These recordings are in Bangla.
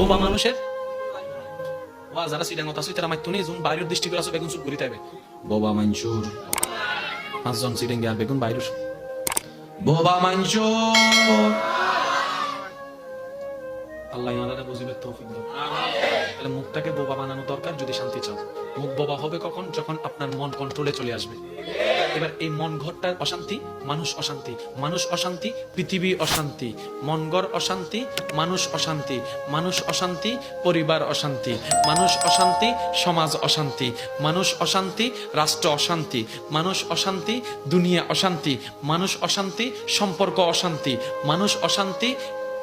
বোবা মানুষের? ওয়া যারা সিডাং কথা সুইতারা মাইতো নেই যখন বাইরের দৃষ্টি করে আছে বেগুন চুপ করিতে হবে বোবা মানসুর পাঁচজন সিডাং আর বেগুন বাইরের। বোবা মানসুর আল্লাহ আমাদের বুঝিবে তৌফিক দাও। তাহলে মুখটাকে বোবা বানানো দরকার যদি শান্তি চাও। মুখ বোবা হবে কখন? যখন আপনার মন কন্ট্রোলে চলে আসবে। এবার এই মন ঘরটার অশান্তি, মানুষ অশান্তি। মানুষ অশান্তি, পৃথিবী অশান্তি। মনগর অশান্তি, মানুষ অশান্তি। মানুষ অশান্তি, পরিবার অশান্তি। মানুষ অশান্তি, সমাজ অশান্তি। মানুষ অশান্তি, রাষ্ট্র অশান্তি। মানুষ অশান্তি, দুনিয়া অশান্তি। মানুষ অশান্তি, সম্পর্ক অশান্তি। মানুষ অশান্তি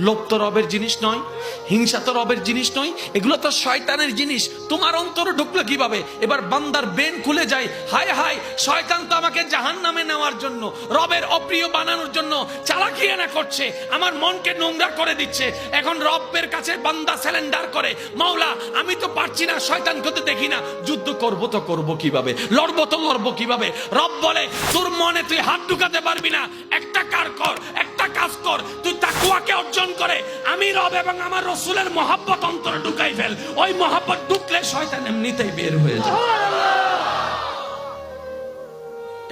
লোভ তো রবের জিনিস নয়, হিংসা তো রবের জিনিস নয়, এগুলো তো শয়তানের জিনিস। তোমার অন্তরে ঢুকলো কীভাবে? এবার বান্দার বেন খুলে যায়, হায় হায়, শয়তান তো আমাকে জাহান নামে নেওয়ার জন্য, রবের অপ্রিয় বানানোর জন্য চালাকি না করছে, আমার মনকে নোংরা করে দিচ্ছে। এখন রবের কাছে বান্দা স্যালেন্ডার করে, মাওলা, আমি তো পারছি না শয়তান তো দেখি না। যুদ্ধ করব তো করব কীভাবে? লড়বো তো লড়বো কীভাবে? রব বলে, তোর মনে তুই হাত ঢুকাতে পারবি না, একটা কার কর, একটা কাজ কর, তুই তাকুয়াকে অর্জন করে, আমি রব এবং আমার রসুলের মহাব্বত অন্তরে ঢুকাই ফেল। ওই মহাব্বত ঢুকলে শয়তান এমনিতেই বের হয়ে যায়।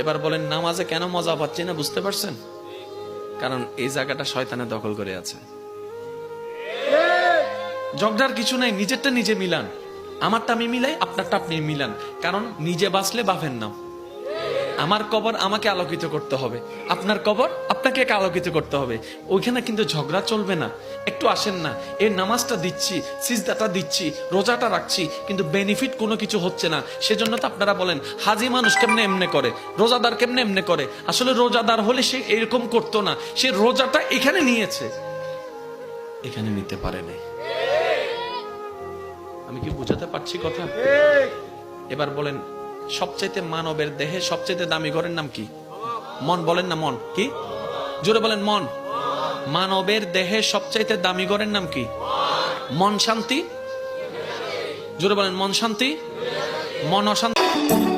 এবার বলেন, নামাজে কেন মজা পাচ্ছি না বুঝতে পারছেন? কারণ এই জায়গাটা শয়তানে দখল করে আছে। ঝগড়ার কিছু নাই, নিজেরটা নিজে মিলান। আমারটা আমি মিলাই, আপনারটা আপনি মিলান। কারণ নিজে বাঁচলে বাফের নাম আমার কবর আমাকে আলোকিত করতে হবে। আপনার কবর আপনাকে আলোকিত করতে হবে। ওইখানে কিন্তু ঝগড়া চলবে না। একটু আসেন না। এই নামাজটা দিচ্ছি, সিজদাটা দিচ্ছি, রোজাটা রাখছি, কিন্তু বেনিফিট কোনো কিছু হচ্ছে না। সেজন্য তো আপনারা বলেন, হাজি মানুষ কেমনে এমনে করে? রোজাদার কেমনে এমনে করে? আসলে রোজাদার হলে সে এরকম করতো না। সে রোজাটা এখানে নিয়েছে। এখানে নিতে পারে নাই। আমি কি বুঝাতে পারছি কথা? এবার বলেন সবচাইতে মানবের দেহে সবচাইতে দামি ঘরের নাম কি? মন বলেন না মন। কি? জোরে বলেন মন। মানবের দেহে সবচাইতে দামি ঘরের নাম কি? মন শান্তি। জোরে বলেন মন শান্তি। মন অশান্তি।